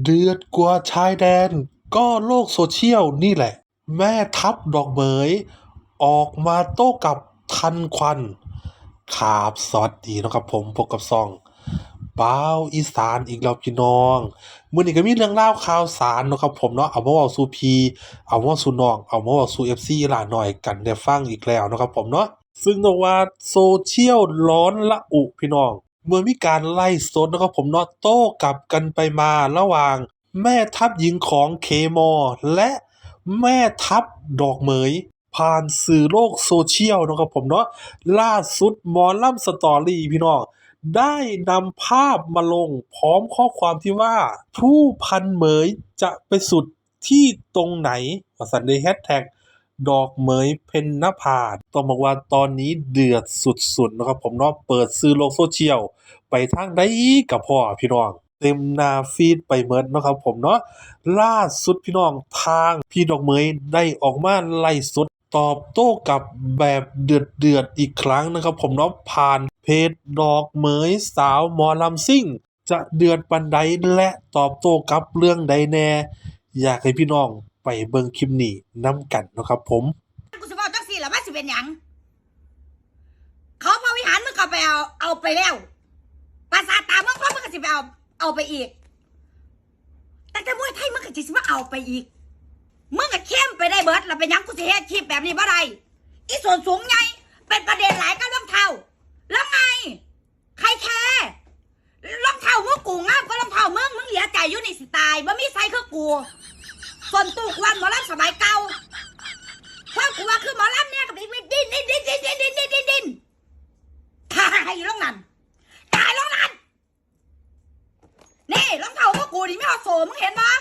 เดือดกว่าชายแดน ก็โลกโซเชียลนี่แหละ แม่ทัพดอกเหมยออกมาโต้กับทันควันครับสวัสดีนะครับผมพบกับซองบ้าวอีสานอีกแล้วพี่น้องมือนี้ก็มีเรื่องเล่าข่าวสารนะครับผมเนาะเอามาเว้าสู่พีเอามาเว้าสู่น้อง เอามาเว้าสู่ FC หลานหน่อยกันได้ฟังอีกแล้วนะครับผมเนาะซึ่งต้องว่าโซเชียลร้อนละอุพี่น้อง เมื่อมีการไล่สดนะครับผมเนาะโต้กลับกันไปมาระหว่างแม่ทัพหญิงของเคมอ และแม่ทัพดอกเหมย ผ่านสื่อโลกโซเชียลนะครับผมเนาะล่าสุดมอลัมสตอรี่พี่น้องได้นำภาพมาลงพร้อมข้อความที่ว่า ผู้พันเหมยจะไปสุดที่ตรงไหนวสันในแฮชแท็ก ดอกเหมยเพนนภาต้องบอกว่าตอนนี้เดือดสุดๆนะครับผมเนาะเปิดซื้อโลกโซเชียล ไปทางใดกับพ่อพี่น้องเต็มนาฟีดไปเมิดเนะครับผมเนาะล่าสุดพี่น้องทางพี่ดอกเหมยได้ออกมาไล่สดตอบโต้กับแบบเดือดเดือดๆอีกครั้งนะครับ ผมเนาะผ่านเพจดอกเหมยสาวหมอลำซิ่ง จะเดือดปันใดและตอบโต้กับเรื่องใดแน่ อยากให้พี่น้อง ไปเบิ่งคลิปนี้นํกันนะครับผมกูสิบอกจังสี่ล้วว่าสิเป็นหยังเขาพระวิหารมึงก็ไปเอาเอาไปแล้วภาษาตามึงพ่อมึงก็สิไปเอาเอาไปอีก แต่แต่มวยไทยมึงก็สิมาเอาไปอีกมึงก็เข้มไปได้เบิดแล้วเป็นยังกูสิเฮ็ดชีพแบบนี้บ่ได้อีส่วนสูงไงเป็นประเด็นหลายก็รองเท้าแล้วไง ใครแคร์รองเท้ามึงกูงามก็รองเท้ามึงมึงเหลียใจอยู่นี่สิตายบ่มีไซคือกู นตู้กวันหมอลำสมัยเก่าเพราะกูว่าคือหมอลำเนี่ยกับดิ้นดิ้นดิ้นดิ้นดิ้นดิ้นดิ้นดิ้นดิ้นดิ้นตายลงนั่นตายลงนั่นนี่รองเท้าพวกกูนี่ไม่เอาโสมึงเห็นปะ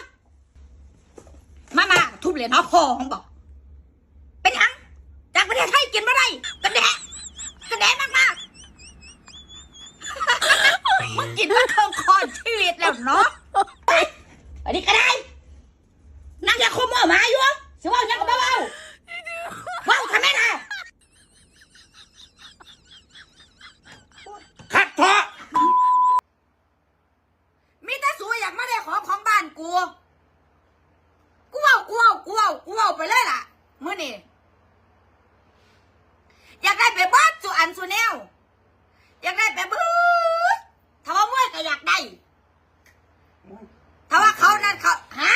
มามาทุบเหรียญเอาพอของบอกเป็นหยังจากประเทศไทยกินมาได้กระแดะกระแดะมากมากๆมึงกินมาเครื่องคอนชีวิตแล้วเนาะอันนี้ก็ได้ นั่งอยากคมเอาหมาอยู่สิว่ายังก็บ่เบาเบาทำไมล่ะคัดเถอะมีแต่สูอยากมาได้ของของบ้านกู กูเอากูเอากูเอากูเอาไปเลยล่ะมื่อนี่อยากได้ไปเบิดสุอันสุแนวอยากได้ไปเบิดถ้าว่ามวยก็อยากได้ ถ้าว่าเขานั่นเขาฮะ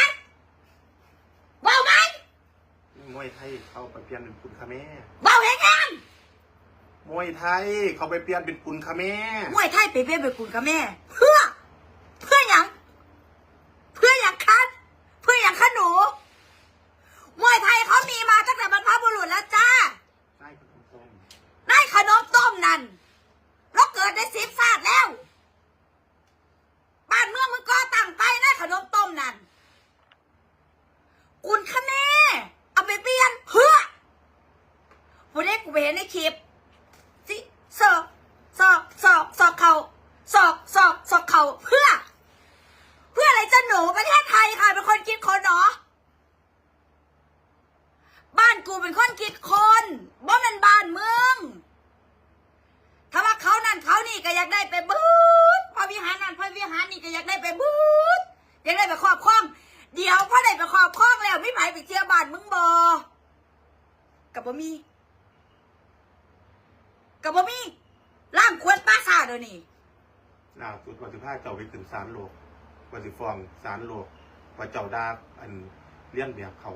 เบาไหม ม วยไทยเขาไปเปลี่ยนเป็นปุนคาแม่เบาเห็นยังมวยไทยเขาไปเปลี่ยนเป็นปุนคาแม่มวยไทยไปเพ่ไปกุนกับแม่เพื่อเพื่อหยัง เพื่อหยังคันเพื่อหยังคันหนูมวยไทยเขามีมาตั้งแต่บรรพบุรุษแล้วจ้า ใช่คุณผู้ชม ได้ขนมต้มนั่นเราเกิดได้สิบศาสตร์แล้ว บ้านเมืองมึงก็ตั้งไปได้ขนมต้มนั่นกุนคะแม่เอาไปเปลี่ยนเพื่อวันนี้กูไปเห็นในคลิปสิสอกสอกสอกสอกเขาสอกสอกสอกเขาเพื่อ เพื่ออะไรจะหนูประเทศไทยค่ะเป็นคนคิดคนเนาะบ้านกูเป็นคนคิดคนบ่แมันบ้านเมือง ถ้าว่าเขานั่นเขานี่ก็อยากได้ไปบูดพระวิหารนั่นพระวิหารนี่ก็อยากได้ไปบูดอยาก ได้ไปครอบครอง เดี๋ยวพอได้ไปครอบครองแล้วไม่ไผไปเที่ยวบ้านมึงบอกับบ่มีกับบ่มีร่างควรป้าซาเดี๋ยวนี้ล่าสุดวันที่ห้าเจ้าไปขึ้นศาลโลกวันที่ฟ้องศาลโลกว่าเจ้าดาอันเลี้ยนแบบเขา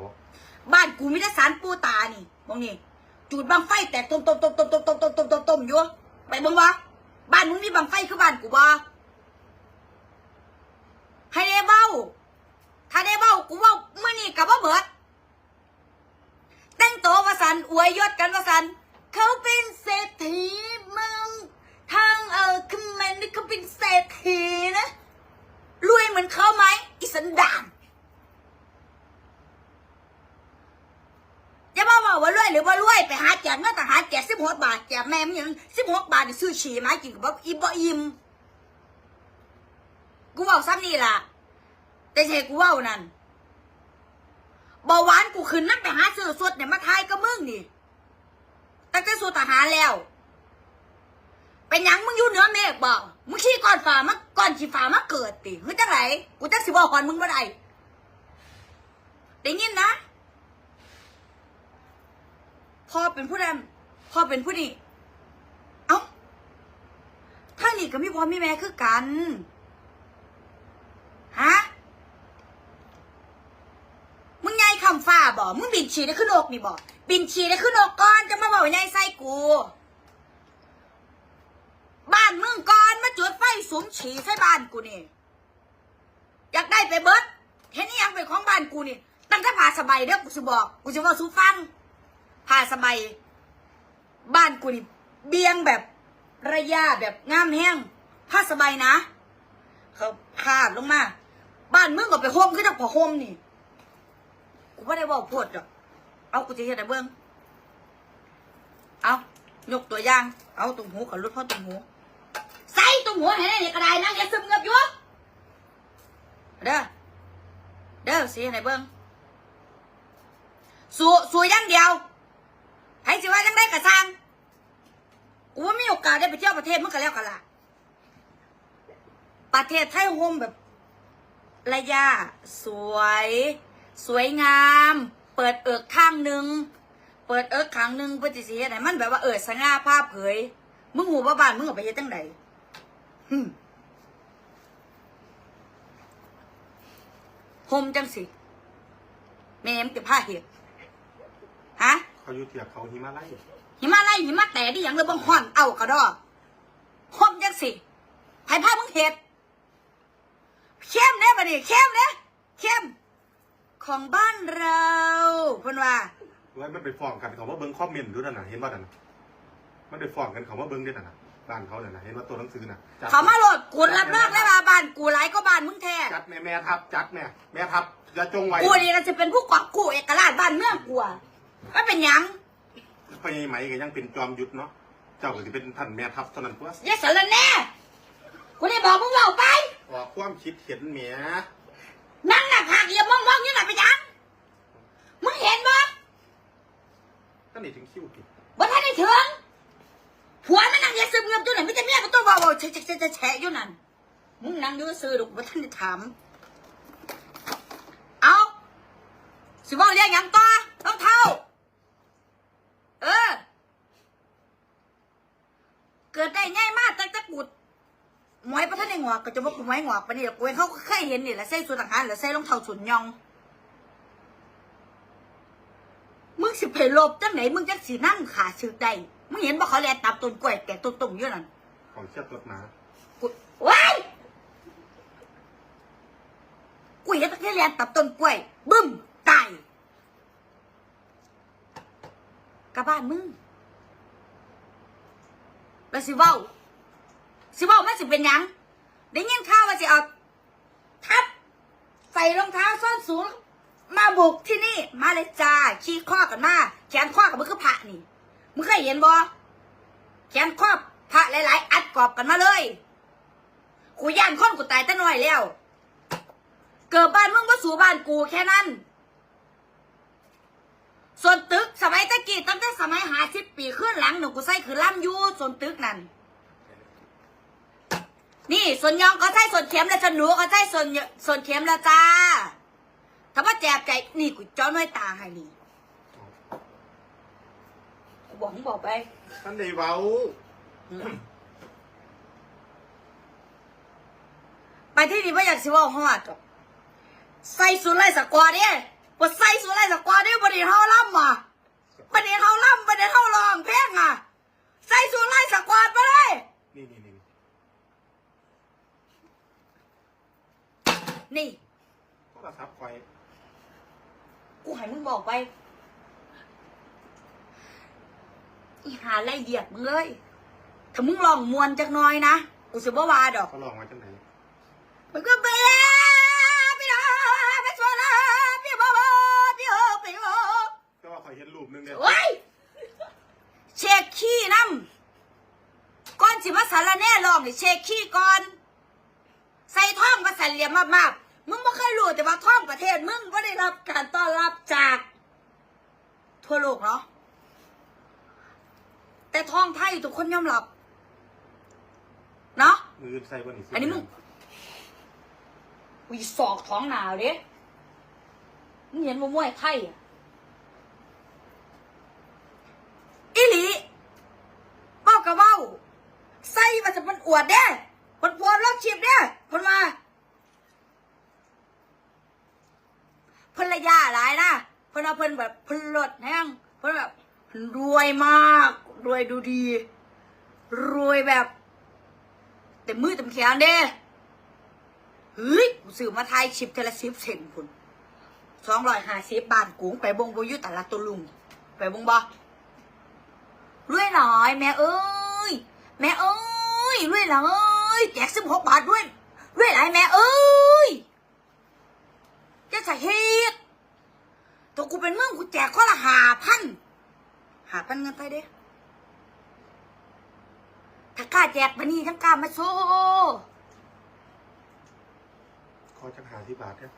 บ้านกูมีแต่สารปูตานี่มองนี่จูดบังไฟแตกต้มต้มต้มต้มต้มต้มต้มต้มต้มต้มอยู่ไปเบิ่งวะบ้านมึงมีบังไฟคือบ้านกูบ่ ให้ได้เบ้า ถ้าได้เบ้ากูเว่าเมื่อนี่กับว่าเบิด แต่งตัววสันอวยยศกันวสันเขาเป็นเศรษฐีเมืองทางเออคอมเมนต์นี่เขาเป็นเศรษฐีนะรวยเหมือนเขาไหมอีสันดานจะมาบอกว่ารวยหรือว่ารวยไปหาแจกเงินแต่หาแจกสิบหกบาทแจกแม่มึงยังสิบหกบาทนี่ซื้อฉี่มากินกับบ่อิ่มบ่อิ่ม กูบอกซ้ำนี่ล่ะ แต่ใช่กูเว่านั่นเบาหวานกูขึ้นนั่งไปหาซื้อสดเนี่ยมาทายก็มึงนี่ตั้งแต่สูตรทหารแล้ว เป็นหยังมึงอยู่เหนือเมฆบ่มึงขี้ก่อนฝ่ามาก่อนขี้ฝ่ามาเกิดติมึงจังไหนกูจักสิบอกก่อนมึงบ่ได้ได้ยินนะพ่อเป็นผู้นำพ่อเป็นผู้นี่เอ้าถ้านี่ก็มีพ่อมีแม่คือกัน ฮะ มึงไงคำฟ้าบ่มึงบินฉีได้ขึ้นอกนี่บ่บินฉีได้ขึ้นอกก่อนจะมาบอกไงไส้กู บ้านมึงก่อนมาจุดไฟสูงฉีใส่บ้านกูนี่อยากได้ไปเบิร์ดเห็นนี่ยังเป็นของบ้านกูนี่ตั้งแต่ผ่าสบายเด้อกูจะบอกกูจะบอกสู้ฟังผ่าสบายบ้านกูนี่เบียงแบบระยะแบบงามแห้งผ้าสบายนะ เขาพาดลงมา บ้านมึงก็ไปโฮมขึ้นจากผ้าโฮมนี่ กูไม่ได้บอกพูดหรอก เอากูจะเห็นอะไรเบื้องเอายกตัวอย่าง เอาตุ่มหูกับรถพ่อตุ่มหู ใส่ตุ่มหูให้ได้กระไดนั่งอย่าซึมเงือบอยู่เด้อ เด้อสิไหนเบิ้งสูสูย่างเดียวให้สิว่าจังได้กระซังกูว่ามีโอกาสได้ไปเที่ยวประเทศมันก็แล้วกันล่ะ ประเทศไทยโฮมแบบ ระยะสวย สวยงาม เปิดเอิกข้างหนึ่งเปิดเอิกข้างหนึ่งเพื่อจะสิเฮ็ดให้มันแบบว่าเออสง่าภาพเผย มึงหูว่าบ้านมึงเอาไปเฮ็ดจังไดหึมโฮมจังสิแม่มงจะผ้าเห็ดฮะเขาอยู่เทียบเขาหิมาลัยหิมะไรหิมะแต่ดิหยังเลยบังห่อนเอากระดอกโฮมจังสิไผผ้ามึงเห็ด เข้มเนี่ยบัดนี้เข้มเนี่ยเข้ม ของบ้านเราเพิ่นว่าไว้มันไปฟ้องกันเขาว่าเบิ้งคอมเมนต์ดูนั่นน่ะเห็นว่านั่นน่ะมันไปฟ้องกันเขาว่าเบิ้งด้วยนั่นน่ะบ้านเขาเนี่ยนะเห็นว่าตัวหนังสือน่ะจัดเขามาโหลดกูรับรองได้ว่าบ้านกูหลายก็บ้านมึงแท้จัดแม่แม่ทับจัดแม่แม่ทับจะจงไว้กูนี่ก็จะเป็นผู้กอบกู้เอกราชบ้านเมืองกูอะมันเป็นหยังพญไหมก็ยังเป็นจอมยุทธเนาะเจ้าก็จะเป็นท่านแม่ทัพเท่านั้นตัวอยาสารแน่กูได้บอกมึงเล่าไป ออกความคิดเห็นเมียนั่งน้าผากเหลี่ยมมองๆอยู่ไหนะไปยังมึงเห็นบ่ก็นี่ถึงคิวผิดบ่ทันได้ถึงผัวมันนั่งอย่าซึมเงียบอยู่นั่นไม่แต่เมียก็ตัวเบาๆแฉะๆๆแฉะอยู่นั่นมึงนั่งอยู่ซื่อๆดอกบ่ทันได้ถามเอาสิเว้าเรียกยังต่อต้องเท่า เออ เกิดได้ง่ายมากตั้งแต่กุด หมวยประทันในงอกก็จะบอกกูหมวยงอกปะนี่แหละกูเห็นเขาเคยเห็นนี่แหละใส่สูททหารหรือใส่รองเท้าสุนยอง มึงสิไปลบจังไหนมึงจังสินั่งขาชึกได้มึงเห็นบ่เขาแลตับต้นกล้วยแกะต้นตุ่มอยู่นั่นของเชือดตัวหมากูว้ายกูเห็นตะแค่แลตับต้นกล้วยบึ้มตายกลับบ้านมึงแล้วสิเว้า สิว้ามันสิเป็นยังได้ยินข่าวว่าสิเอาทับใส่รองเท้าส้นสูง มาบุกที่นี่มาเลยจ้าขี้ข้อกันมาแขนข้อกับมึงคือพระนี่มึงเคยเห็นบ่แขนข้อพระหลายๆ อัดกรอบกันมาเลยกูย่านคนกูตายแต่น้อยแล้ว เกิดบ้านมึงมาสู่บ้านกูแค่นั้น ส่วนตึกสมัยตะกี้ตั้งแต่สมัยหาสิบปีขึ้นหลังหนูกูใส่คือล่ำยูส่วนตึกนั่น นี่ส่วนยองก็ใส่ส่วนเข็มแล้วส่วนหนูก็ใส่ส่วนเยส่วนเข็มแล้วจ้าถ้าว่าแจบใจนี่กูจ้อนไว้ตาให้นี่กูบอกมึงบอกไปท่านได้เว้าไปที่นี่ไม่อยากสิเว่าฮอดหรอกใส่สุดไล่สกอร์เนี่ยว่าใส่สุดไล่สกอร์เนี่ยประเดี๋ยวเฮาล่ำอะประเดี๋ยวเฮาล่ำประเดี๋ยวเฮาร้องเพลงอะใส่สุดไล่สกอร์ไปเลยนี่นี่ นี่นี่ โทรศัพท์คอยกูให้มึงบอกไปอีหาไล่เหยียบมึงเลยถ้ามึงลองมวนจักหน้อยนะกูสิบ่ว่าดอก เขาลองไว้จังไหนมันก็เบียพี่น้องไปสวนละพี่บ่บ่พี่โอพี่โอก็ว่าคอยเห็นรูปหนึงเนี่ยโอ้ยเช็คขี้น้ำก่อนสิมาสารแหน่ลองนี่เช็คขี้ก่อน ใส่ท่องมาใส่เหลี่ยมมากๆมึงไม่เคยรู้แต่ว่าท่องประเทศมึงไม่ได้รับการต้อนรับจาก ทั่วโลกเนาะแต่ท่องไทยทุกคนยอมรับเนาะมืออื่นใส่บ่นี่อันนี้มึงวีสอกท้องหนาวเด้มึงเห็นว่ามวยไทยอะอีหลีเบ้ากับเบ้าใส่มาจะมันอวดเด้ มันพวรอบชีพเด้มันมาเพิ่นระยะหลายนะเพิ่นเอาเพิ่นแบบเพิ่นลดแห้งเพิ่นแบบรวยมาก รวยดูดี รวยแบบเต็มมือเต็มแขนเด้เฮ้ยกูซื้อมาไทยชิปเทละสิบเซนพุ่นสองร้อยห้าสิบบาทกุ้งไปบงบยุตลาดตัวลุง ไปบงบ่รวยหน่อย แม่เอ้ย แม่เอ้ยรวยหน่อย แจกสิบหกบาทด้วยรวยหลาแม่เอ้ยจะสาเฮ็ดตัวกูเป็นเมือกูแจกข้อละหาพันหาพันเงินไปเด้ถ้ากล้าแจกบันนี้ทั้งกล้ามาโซ่ขอจังหาที่บาทเนี่ย